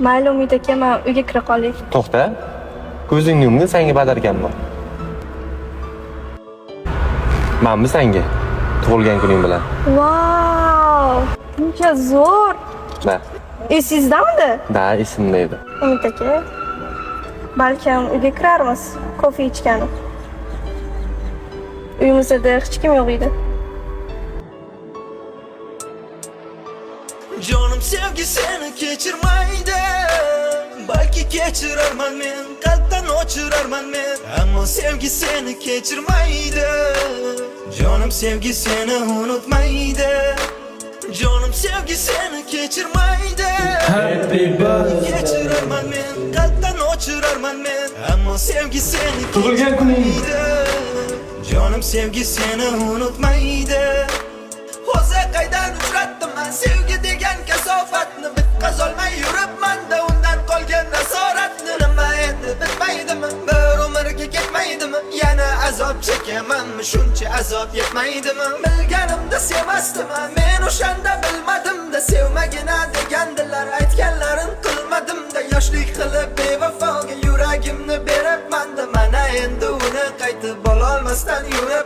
mayli umid aka man uyga kira qolay to'xta. Ko'zingni yumgin senga badarkanman manmi senga? Tug'ilgan kuning bilan. Vau buncha zo'r! Da esingizdamidi da esimda edi. Umid aka balkim uyga kirarmiz. Kofe ichgani. Uyimizda hech kim yo'q edi. Canım sevgi seni geçirmeydi Geçirermen men Kalpten uçurarman men Ama sevgi seni geçirmeydi Canım sevgi seni unutmaydı. Canım sevgi seni geçirmeydi Happy birthday. Geçirermen men Kalpten uçurarman men Ama sevgi seni geçirmeydi Canım sevgi seni unutmaydı etmeydi mi? Bir umr ketmaydi mi? Yana azob chekamanmi shuncha azob yetmaydimi bilganimda sevmasdimi men o'shanda bilmadimda sevmagina degandilar aytganlarin qilmadimda yoshlik qilib bevafoga yuragimni beribmanda mana endi uni qaytib ololmasdan yura